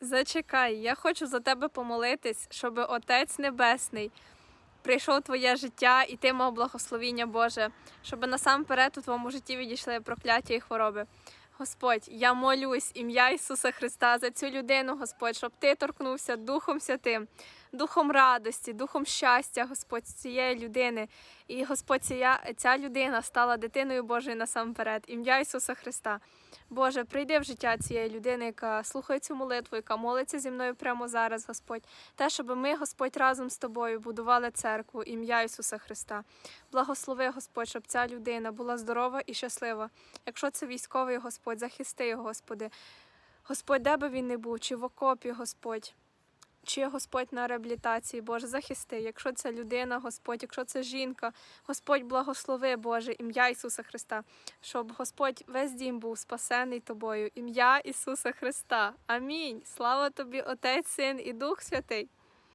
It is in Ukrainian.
Зачекай, я хочу за тебе помолитись, щоб Отець Небесний прийшов твоє життя і ти мав благословіння Боже, щоб насамперед у твоєму житті відійшли прокляття і хвороби. Господь, я молюсь ім'я Ісуса Христа за цю людину, Господь, щоб ти торкнувся Духом Святим, Духом радості, Духом щастя, Господь, цієї людини. І Господь, ця, ця людина стала дитиною Божою насамперед. Ім'я Ісуса Христа. Боже, прийди в життя цієї людини, яка слухає цю молитву, яка молиться зі мною прямо зараз, Господь. Те, щоб ми, Господь, разом з тобою будували церкву, ім'я Ісуса Христа. Благослови, Господь, щоб ця людина була здорова і щаслива. Якщо це військовий Господь, захисти його, Господи. Господь, де би він не був, чи в окопі, Господь. Чи Господь на реабілітації, Боже, захисти, якщо це людина, Господь, якщо це жінка, Господь благослови, Боже, ім'я Ісуса Христа, щоб Господь весь дім був спасений Тобою, ім'я Ісуса Христа. Амінь. Слава тобі, Отець, Син і Дух Святий.